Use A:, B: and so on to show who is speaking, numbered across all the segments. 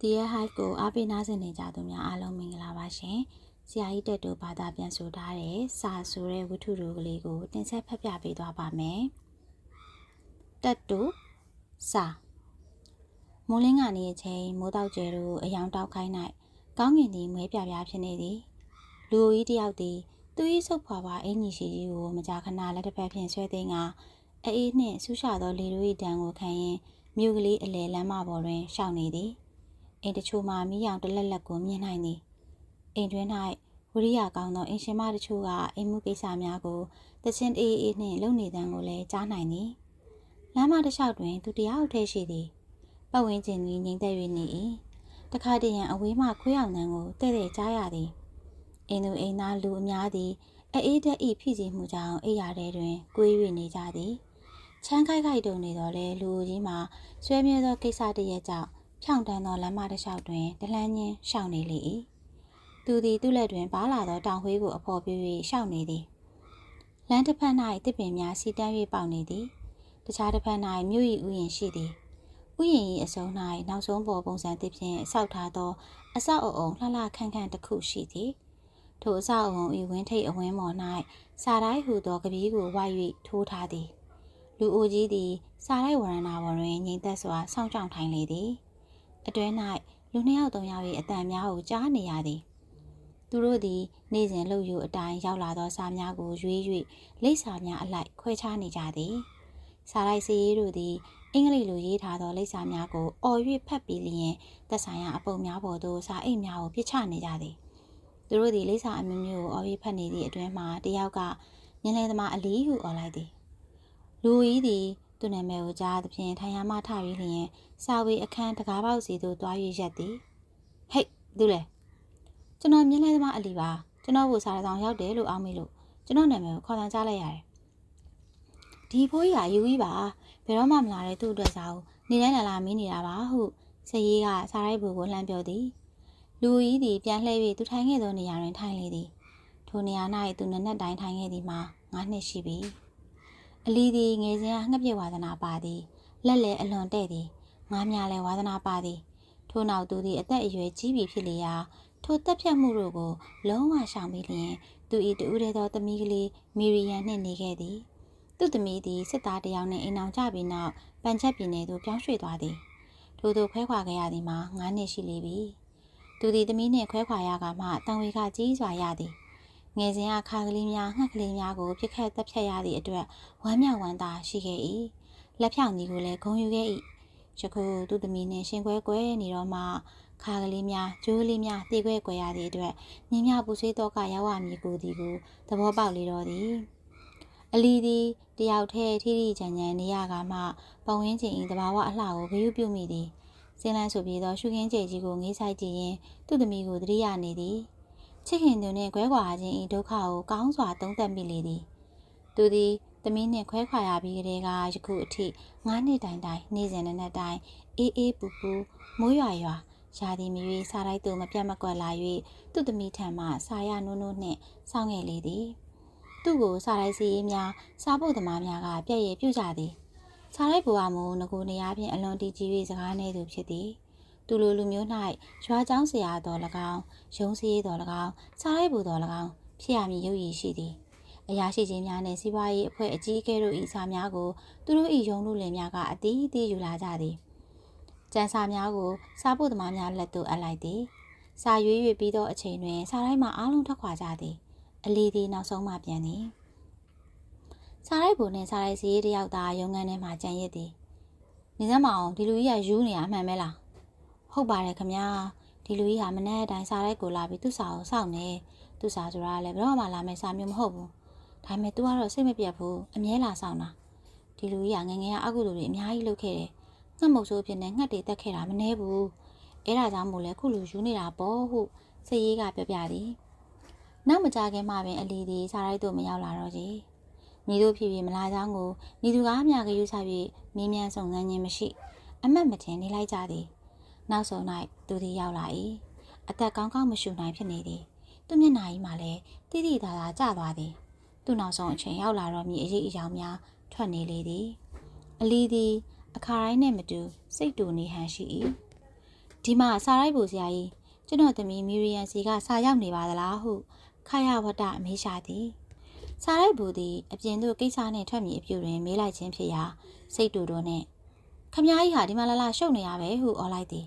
A: The Year Hive ကိုအားပေးနားဆင်နေကြသူများအားလုံးမင်္ဂလာပါရှင်။ဆရာကြီးတက်တို့ဘာသာပြန်ဆိုထားတဲ့စာဆိုတဲ့ဝတ္ထုတို့ကလေးကိုတင်ဆက်ဖတ်ပြပေးသွားပါမယ်။တက်တို့စာမိုးလင်းကနေအချိန်မိုးတောက်ကျဲတို့အယောင်တောက်ခိုင်း၌ကောင်းကင်သည်မွဲပြပြဖြစ်နေသည်။လူကြီးတယောက်သည်သူ၏ဆုပ်ဖွာဖွာအင်ကြီးရှိကြီးကိုမကြာခဏလက်တစ်ဖက်ဖြင့်ဆွဲသိမ်းကအေးနှင့်ဆူရှာသောလေတို့၏တံကိုခံရင်မြို့ကလေးအလယ်လမ်းမပေါ်တွင်ရှောင်နေသည်။ အိမ်တချို့မှမိရောင်တလက်လက်ကိုမြင်နိုင်သည်။အိမ်တွင်၌ဝရိယကောင်းသောအင်ရှင်မတချို့ကအိမ်မှုကိစ္စများကိုတချင်းအေးအေးနှင့်လုပ်နေတန်းကိုလည်းကြားနိုင်သည်။လမ်းမတစ်လျှောက်တွင်သူတယောက်တည်းရှိသည်။ပတ်ဝန်းကျင်သည်ငြိမ်သက်၍နေ၏။တခါတရံအဝေးမှခွေးအောင်တန်းကိုတဲ့တဲ့ကြားရသည်။အိမ်သူအိမ်သားလူအများသည်အေးတဲ့ဤဖိစီမှုကြောင့်အိယာထဲတွင်ကွေး၍နေကြသည်။ချမ်းခိုက်ခိုက်တုံနေတော့လဲလူကြီးမှာဆွဲမြဲသောကိစ္စတရက်ကြောင့် ဖြောင့်တန်းသောလမ်းမတစ်လျှောက်တွင်တလန်းချင်းရှောင်နေလေ၏သူသည်သူ့လက်တွင်ပါလာသောတောင်ဝှေးကိုအဖော်ပြ၍ရှောင်နေသည်လမ်းတစ်ဖက်၌တစ်ပင်များစီတန်း၍ပေါက်နေသည်တခြားတစ်ဖက်၌မြို့၏ဥယျာဉ်ရှိသည်ဥယျာဉ်၏အစုံ၌နောက်ဆုံးပေါ်ပုံစံတစ်ဖြင့်ဆောက်ထားသော အဆောက်အအုံလှလှခန့်ခန့်တစ်ခုရှိသည်ထိုအဆောက်အအုံ၏ဝင်းထိပ်အဝင်းပေါ်၌စာတိုင်းဟူသောကပီးကိုဝိုက်၍ထိုးထားသည် လူအိုကြီးသည်စာရိုက်ဝရဏပေါ်တွင်ငိမ့်သက်စွာစောင့်ကြောင်ထိုင်လေသည် အတွဲ၌လူနှစ်ယောက်သုံးယောက်၏အတန်များကိုကြားနေရသည်သူတို့သည်နေ့စဉ်လှုပ်ယူအတိုင်းရောက်လာသောစာများကိုရွေး၍လိပ်စာများအလိုက်ခွဲခြားနေကြသည်စာရိုက်စီရေးတို့သည်အင်္ဂလိပ်လိုရေးထားသောလိပ်စာများကိုအော်၍ဖတ်ပြီးလျင်သက်ဆိုင်ရာအပုံများပေါ်သို့စာအိတ်များကိုပြစ်ချနေကြသည်သူတို့သည်လိပ်စာအမျိုးမျိုးကိုအော်၍ဖတ်နေသည့်အတွင်းမှာတယောက်ကမြင်းလဲသမားအလီဟုအော်လိုက်သည်လူကြီးသည် သူ့နာမည်ကိုကြားသဖြင့်ထိုင်ရမှထပြီးလျင်စာဝေအခန်းတကားပေါက်စီသို့တွား၍ရက်သည်ဟိတ်သူလဲကျွန်တော်မြင်းလဲသမားအလီပါကျွန်တော်ကိုစာရဆောင်ရောက်တယ်လို့အောက်မိလို့ကျွန်တော်နာမည်ကိုခေါ်တန်းကြားလိုက်ရတယ်ဒီဖိုးကြီးကယူကြီးပါဘယ်တော့မှမလာတဲ့သူ့အတွက်စာကိုနေတိုင်းလာလာမင်းနေတာပါဟုစရေးကစာရိုက်ဘူကိုလှမ်းပြောသည်လူကြီးသည်ပြန်လှည့်၍သူထိုင်ခဲ့သောနေရာတွင်ထိုင်လေသည်ထိုနေရာ၌သူနက်နက်တိုင်းထိုင်ခဲ့သည်မှာ9နှစ်ရှိပြီ အလီသည်ငယ်စဉ်ကငှက်ပြည့်ဝါသနာပါသည်လက်လည်းအလွန်တဲ့သည်ငားများလည်းဝါသနာပါသည်ထို့နောက်သူသည်အသက်အရွယ်ကြီးပြီဖြစ်လျာထိုတက်ဖြတ်မှုတို့ကို လုံးဝရှောင်ပြီးလျင်သူ၏တူးရဲသောသမီးကလေးမီရီယန်နှင့်နေခဲ့သည်သူ့သမီးသည်စစ်သားတစ်ယောက်နှင့်အိမ်အောင်ကြပြီးနောက်ပန်ချက်ပြည်နယ်သို့ပြောင်းရွှေ့သွားသည်ထို့သို့ခွဲခွာခဲ့ရသည်မှာ9နှစ်ရှိလေပြီသူသည်သမီးနှင့်ခွဲခွာရကမှတန်ဝေကကြီးစွာရသည် ငယ်စဉ်ကခါကလေးများငှက်ကလေးများကိုပြစ်ခတ်တက်ဖြတ်ရသည့်အတွက်ဝမ်းမြောက်ဝမ်းသာရှိခဲ့၏လက်ဖြောင်ကြီးကိုလည်းဂုံယူခဲ့၏ယခုသူ့သမီးနှင့်ရှင်ခွဲကွဲနေတော့မှခါကလေးများကျိုးလေးများတေခွဲကွယ်ရသည့်အတွက်မြင်းများပူဆွေးတော့ကရောက်ရမည်ကိုသည်ကိုသဘောပေါက်လေတော့သည်အလီသည်တယောက်တည်းထိထိချန်ချန်နေရကမှပဝင်းကျင်၏တဘာဝအလှကိုဂရုပြုမိသည်စင်းလန်းဆိုပြီးသောရှုခင်းကျဲကြီးကိုငေးဆိုင်ကြည့်ရင်သူ့သမီးကိုတတိယနေသည် ချစ်ခင်သူနှင့်ခွဲခွာခြင်း၏ဒုက္ခကိုကောင်းစွာသုံးသပ်မိလေသည်သူသည်သမီးနှင့်ခွဲခွာရပြီးကတည်းကယခုအထိ9နှစ်တိုင်တိုင်နေ့စဉ်နဲ့တိုင်အေးအေးပူပူမိုးရွာရွာရာသီမီ၍စားလိုက်သူမပြတ်မကွက်လာ၍သူ့သမီးထံမှစာရနိုးနိုးနှင့်စောင့်ငယ်လေသည်သူ့ကိုစားလိုက်စီရေးများစားဖို့သမားများကပြည့်ရပြုကြသည်စားလိုက်ဘဝမူငကိုနေရာဖြင့်အလွန်တည်ကြည်၍စကားနေသူဖြစ်သည် သူလိုလူမျိုး၌ရွာကျောင်းဆရာတော်၎င်းရုံးစည်းတော်၎င်းစားလိုက်ဘူတော်၎င်းဖြစ်ရမည်ရုပ်ရည်ရှိသည်အရာရှိချင်းများနှင့်စီးပွားရေးအဖွဲ့အကြီးအကဲတို့၏စာများကိုသူတို့၏ရုံးလူလင်များကအတီးအတီးယူလာကြသည်ကျန်းစာများကိုစားဖို့သမားများလက်သို့အပ်လိုက်သည်စာရွေး၍ပြီးသောအချိန်တွင်စာတိုင်းမှအားလုံးထွက်ခွာကြသည် အလီသည်နောက်ဆုံးမှပြန်သည်စားရိုက်ဘူနှင့်စားရိုက်စီးတယောက်သာရုံငန်းထဲမှကြံရစ်သည်နေစမ်းမအောင်ဒီလူကြီးကယူနေရအမှန်ပဲလား ဟုတ်ပါတယ်ခမညာဒီလူကြီးဟာမနေ့တိုင်းစားရိုက်ကိုလာပြီးသူ့စာကိုစောင့်နေသူ့စာဆိုတာလည်းဘယ်တော့မှလာမယ့်စာမျိုးမဟုတ်ဘူးဒါပေမဲ့ तू ကတော့စိတ်မပြတ်ဘူးအမြဲလာဆောင်တာဒီလူကြီးကငငယ်ကအကုသိုလ်တွေအများကြီးလုပ်ခဲ့တယ်ငှက်မုတ်ဆိုးဖြစ်နေငှက်တွေတက်ခဲ့တာမနှဲဘူးအဲ့ဒါကြောင့်မို့လဲခုလူယူနေတာပေါ့ဟုစည်ရေးကပြောပြသည်နောက်မကြခင်မှပင်အလီသည်စားရိုက်သို့မရောက်လာတော့ကြီးမိတို့ဖြစ်ဖြစ်မလာကြောင်းကိုမိသူကားများကယူဆ၍မင်းမြန်ဆောင်စမ်းခြင်းမရှိ အမတ်မတင်နေလိုက်ကြသည် နောက်ဆုံး၌သူသည်ရောက်လာ၏အသက်ကောင်းကောင်းမရှူနိုင်ဖြစ်နေသည်သူမျက်နှာကြီးမှလည်းတိတိသာသာကျသွားသည်သူ့နောက်ဆုံးအချိန်ရောက်လာတော့မြည်အရေးအယောင်များထွက်နေလေသည်အလီသည်အခါတိုင်းနှင့်မတူစိတ်တူနေဟန်ရှိ၏ဒီမှာစာရိုက်ဖို့ဆရာကြီးကျွန်တော်သမီးမီရီယန်စီကစာရောက်နေပါသလားဟုခရဝတ္တအမေးရှာသည်စာရိုက်ဘူးသည်အပြင်သို့ကိစ္စနှင့်ထွက်မည်အပြုတွင်မေးလိုက်ခြင်းဖြစ်ရာစိတ်တူတူနှင့်ခမ ्या ကြီးဟာဒီမှာလာလာရှုပ်နေရပဲဟုအော်လိုက်သည်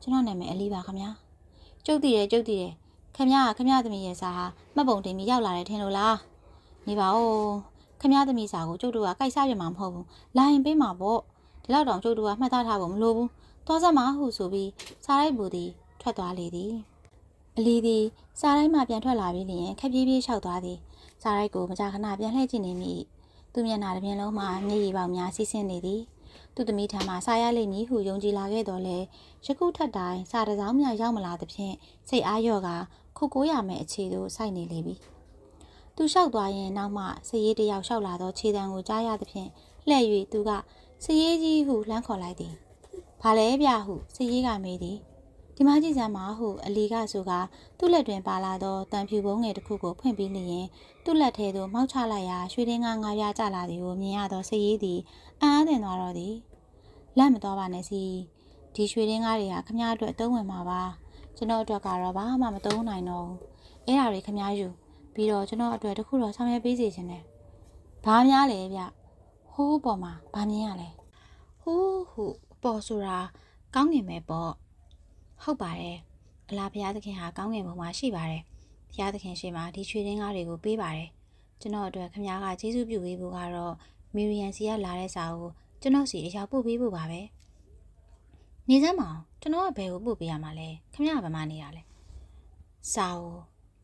A: ကျွန်တော်နာမည်အလီပါခင်ဗျာကျုပ်တည်တယ်ကျုပ်တည်တယ်ခင်ဗျာခင်ဗျာသမီးရဲ့စာဟာမှတ်ပုံတင်ပြီးရောက်လာတယ်ထင်လို့လားနေပါဦးခင်ဗျာသမီးစာကိုကျုပ်တို့ကကြိုက်စားပြမှာမဟုတ်ဘူးလာရင်ပေးမှာပေါ့ဒီလောက်တောင်ကျုပ်တို့ကမှတ်သားထားဖို့မလိုဘူးသွားစမ်းပါဟုဆိုပြီးစားလိုက်ဘူးသည်ထွက်သွားလေသည်အလီသည်စားတိုင်းမှပြန်ထွက်လာပြီးလျင်ခက်ပြေးပြေးလျှောက်သွားသည်စားတိုင်းကိုမကြာခဏပြန်လှည့်ကြည့်နေမိသူမျက်နှာတစ်မျက်လုံးမှာမျက်ရည်ပေါက်များစီးဆင်းနေသည် သူသမီးထံမှစားရလိမ့်မည်ဟုယုံကြည်လာခဲ့တော်လဲယခုထက်တိုင်းစားတစောင်းများရောက်မလာသဖြင့်စိတ်အားလျော့ကခုကိုရမယ့်အခြေသို့စိုက်နေလေပြီသူလျှောက်သွားရင်နောက်မှစည်ရေးတယောက်လျှောက်လာသောခြေတံကိုကြားရသဖြင့်လှဲ့၍သူကစည်ရေးကြီးဟုလှမ်းခေါ်လိုက်သည်။ဘာလဲဗျဟုစည်ရေးကမေးသည်။ ဒီမကြီးစမ်းမဟုအလီကဆိုကသူ့လက်တွင်ပါလာသောတံဖြူပုံးငယ်တစ်ခုကိုဖွင့်ပြီးလျင်သူ့လက်ထဲသို့မောက်ချလိုက်ရာရွှေတင်းကားငါးပြားကျလာသည်ကိုမြင်ရသောစည်ရေးသည်အံ့အားသင့်သွားတော့သည်။လက်မတော်ပါနဲ့စီဒီရွှေတင်းကားတွေဟာခမားအတွက်အသုံးဝင်မှာပါ။ကျွန်တော်အတွက်ကတော့ဘာမှမသုံးနိုင်တော့ဘူး။အဲ့ဒါတွေခမားယူပြီးတော့ကျွန်တော်အတွက်တခုတော့ဆောင်ရွက်ပေးစီခြင်းနဲ့ဘာများလဲဗျဟိုးပေါ်မှာဘာမြင်ရလဲဟိုးဟုပေါ်ဆိုတာကောင်းငင်ပဲပေါ့ ဟုတ်ပါတယ်အလားဘုရားသခင်ဟာကောင်းငင်ဘုံမှာရှိပါတယ်ဘုရားသခင်ရှိမှဒီချွေတင်းကားတွေကိုပေးပါတယ်ကျွန်တော်အတွက်ခမ ्या ကကျေးဇူးပြုပေးဖို့ကတော့မီရီယန်စီကလာတဲ့စာကိုကျွန်တော်စီအရောက်ပို့ပေးဖို့ပါပဲနေစမ်းမအောင်ကျွန်တော်ကဘယ်ကိုပို့ပေးရမှာလဲခမ ्या ကဘာမှနေရလဲစာကို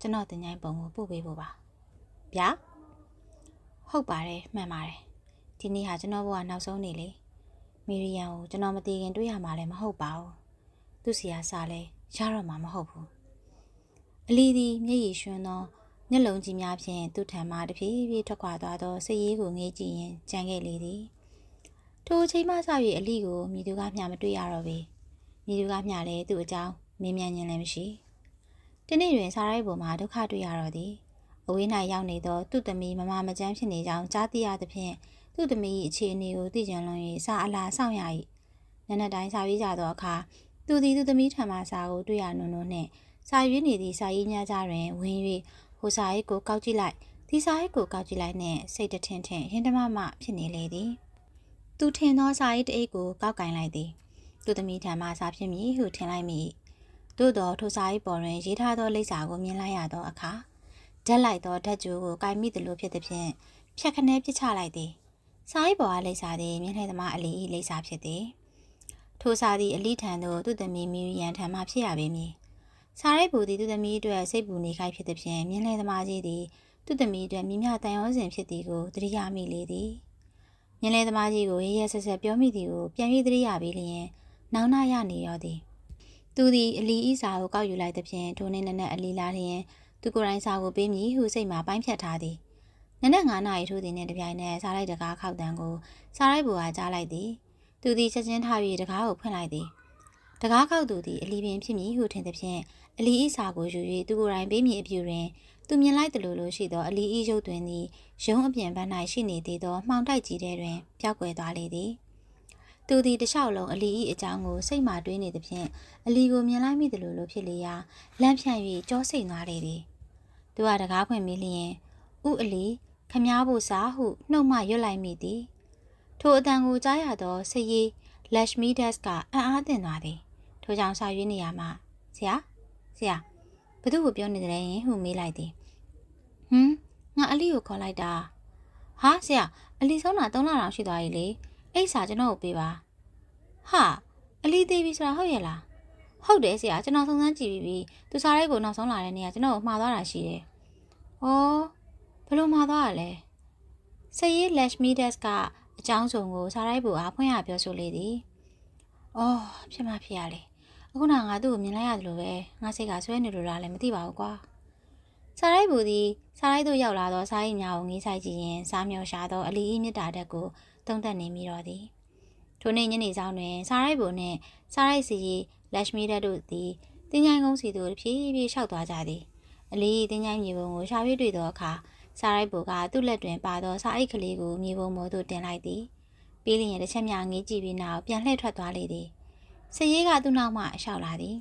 A: ကျွန်တော်တင်ញိုင်းပုံကိုပို့ပေးဖို့ပါဗျာဟုတ်ပါတယ်မှန်ပါတယ်ဒီနေ့ဟာကျွန်တော်ဘဝနောက်ဆုံးနေ့လေမီရီယန်ကိုကျွန်တော်မတည်ခင်တွေ့ရမှာလည်းမဟုတ်ပါဘူး သူစီယာစာလဲရတော့မှာမဟုတ်ဘူးအလီသည်မျက်ရည်ရွှန်းသောမျက်လုံးကြီးများဖြင့်သူ့ထံမှတဖြည်းဖြည်းထွက်ခွာသွားသောစိတ်ရည်ကိုငေးကြည့်ရင်ကြံခဲ့လေသည်ထိုအချိန်မှစ၍အလီကိုမိသူကမျှမတွေ့ရတော့ပေမိသူကမျှလည်းသူ့အကြောင်းမင်းမြန်ခြင်းလည်းမရှိဒီနေ့တွင်စားရိုက်ပေါ်မှာဒုက္ခတွေ့ရတော့သည်အဝေး၌ရောက်နေသောသူ့သမီးမမမကျန်းဖြစ်နေကြောင်းကြားသိရသဖြင့်သူ့သမီး၏အခြေအနေကိုသိကြလွန်၍စာအလားဆောင်ရ၏နက်နက်တိုင်းစာရေးကြသောအခါ သူသည်သူ့သမီးထံမှစာကိုတွေ့ရနုံနုံနှင့်စာရေးနေသည့်စာရေးများကြတွင်ဝင်၍ဟိုစာရေးကိုကောက်ကြည့်လိုက်ဒီစာရေးကိုကောက်ကြည့်လိုက်နှင့်စိတ်တထင်ထင်ဟင်းတမမဖြစ်နေလေသည်သူထင်သောစာရေးတအိတ်ကိုကောက်ကင်လိုက်သည်သူသမီးထံမှစာဖြစ်မည်ဟုထင်လိုက်မိသို့သောထိုစာရေးပေါ်တွင်ရေးထားသောလိပ်စာကိုမြင်လိုက်ရသောအခါဓာတ်လိုက်သောဓာတ်ကြိုးကိုကင်မိသလိုဖြစ်သည်ဖြင့်ဖြတ်ခနဲပစ်ချလိုက်သည်စာရေးပေါ်အားလိပ်စာသည်မြင်းလှသမားအလီ၏လိပ်စာဖြစ်သည် ထိုစာသည်အလိထံသို့သူ့သမီးမီရီယန်ထံမှဖြစ်ရပေမည်စာရိုက်ဘူသည်သူ့သမီးအတွက်စိတ်ပူနေခိုက်ဖြစ်သည်ဖြင့်မြင်းလှသမားကြီးသည်သူ့သမီးအတွက်မိမြတန်ရောစဉ်ဖြစ်သည်ကိုသတိရမိလေသည်မြင်းလှသမားကြီးကိုရရဆက်ဆက်ပြောမိသည်ကိုပြန်၍သတိရပြီးလျင်နောင်နာရနေရောသည်သူသည်အလီဤစာကိုကောက်ယူလိုက်သည်ဖြင့်ထိုနေ့နက်နက်အလီလာလျင်သူကိုယ်တိုင်စာကိုပေးမည်ဟုစိတ်မှာပိုင်းဖြတ်ထားသည်နနက်9နာရီထိုးသည်နှင့်တပြိုင်နက်စားလိုက်တကားခောက်တန်းကိုစားလိုက်ဘူကကြားလိုက်သည် သူသည်ချက်ချင်းထား၍တကားကိုဖွင့်လိုက်သည်တကားခောက်သူသည်အလီပင်ဖြစ်မည်ဟုထင်သည်ဖြင့်အလီဤစာကိုယူ၍သူကိုယ်တိုင်ပေးမည်အပြုတွင်သူမြင်လိုက်သလိုလိုရှိသောအလီဤရုပ်တွင်သည်ရုံးအပြင်ဘက်၌ရှိနေသေးသောမှောင်တိုက်ကြီးထဲတွင်ပျောက်ကွယ်သွားလေသည်သူသည်တလျှောက်လုံးအလီဤအကြောင်းကိုစိတ်မှတွေးနေသည်ဖြင့်အလီကိုမြင်လိုက်မိသလိုလိုဖြစ်လေရာလန့်ဖြန့်၍ကြောစိတ်သွားလေသည်သူကတကားခွင့်မိလျင်ဥအလီခမားဖို့စားဟုနှုတ်မှရွတ်လိုက်မိသည် ထိုအတန်ကိုကြားရသောဆရီလက်ရှမီဒက်ကအံ့အားသင့်သွားသည်ထိုကြောင့်စာရွေးနေရမှာဆရာဆရာဘသူ့ကိုပြောနေတယ်ရင်ဟုမေးလိုက်သည်ဟမ်ငါအလီကိုခေါ်လိုက်တာဟာဆရာအလီဆုံးတာ3လတောင်ရှိသွားပြီလေအိတ်စာကျွန်တော်ကိုပေးပါဟာအလီသေးပြီဆိုတာဟုတ်ရဲ့လားဟုတ်တယ်ဆရာကျွန်တော်စုံစမ်းကြည့်ပြီးပြီသူစားရိုက်ကိုနောက်ဆုံးလာတဲ့နေ့ကကျွန်တော်ကိုမှားသွားတာရှိတယ်။အော်ဘယ်လိုမှားသွားတာလဲ။ဆရီလက်မီဒက်က အကြောင်းစုံကိုစားရိုက်ဘူအားဖွင့်ရပြောဆိုလေသည်။အော်ဖြစ်မှဖြစ်ရလေ။အခုနငါသူ့ကိုမြင်လိုက်ရတယ်လို့ပဲငါစိတ်ကဆွဲနေလို့လားလည်းမသိပါဘူးကွာ။စားရိုက်ဘူသည်စားရိုက်သို့ရောက်လာသောစားရိတ်များကိုငေးဆိုင်ကြည့်ရင်စားမြော်ရှာသောအလီအီမြစ်တာတက်ကိုတုံးသက်နေမိတော့သည်။ထိုနေ့ညနေဆောင်တွင်စားရိုက်ဘူနှင့်စားရိုက်စီလက်ရှမီဒတ်တို့သည်တင်းချိုင်းကုန်းစီသို့ဖြည်းဖြည်းလျှောက်သွားကြသည်အလေးတင်းချိုင်းမြေပုံကိုရှာ၍တွေ့သောအခါ စားရိုက်ဘူကသူ့လက်တွင်ပါသောစားအိတ်ကလေးကိုမြေပုံပေါ်သို့တင်လိုက်သည်ပြီးလျင်တစ်ချက်များငေးကြည့်ပြီးနောက်ပြန်လှည့်ထွက်သွားလေသည်စရေးကသူ့နောက်မှရှောက်လာသည်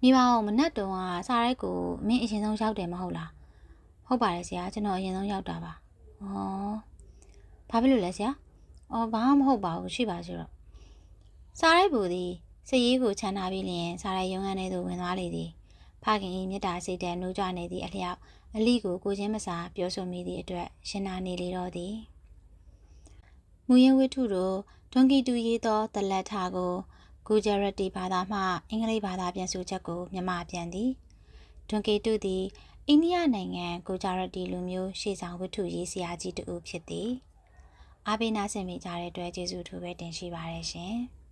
A: မိမအောင်မနက်တုန်းကစားရိုက်ကိုမင်းအရင်ဆုံးရောက်တယ်မဟုတ်လားဟုတ်ပါတယ်ဆရာကျွန်တော်အရင်ဆုံးရောက်တာပါဩဘာဖြစ်လို့လဲဆရာအော်ဘာမှမဟုတ်ပါဘူးရှိပါရှိတော့စားရိုက်ဘူးသည်စရေးကိုခြံထားပြီးလျင်စားရိုက်ရုံးခန်းထဲသို့ဝင်သွားလေသည်ဖခင်၏မေတ္တာစိတ်တည်းနှိုးကြနေသည့်အလျောက် အလိကိုကိုချင်းမစာပြောဆိုမိသည့်အတွက်ရှင်နာနေလေတော့သည်မူရင်ဝိထုတို့တွန်ကီတူရေးသောတလက်ထာကိုဂူဂျရတီဘာသာမှအင်္ဂလိပ်ဘာသာပြန်ဆိုချက်ကိုမြန်မာပြန်သည်တွန်ကီတူသည်အိန္ဒိယနိုင်ငံဂူဂျရတီလူမျိုးရှေ့ဆောင်ဝိထုရေးဆရာကြီးတူဖြစ်သည်အားပေးနာဆင်မိကြတဲ့အတွက်ကျေးဇူးထူးပဲတင်ရှိပါတယ်ရှင်။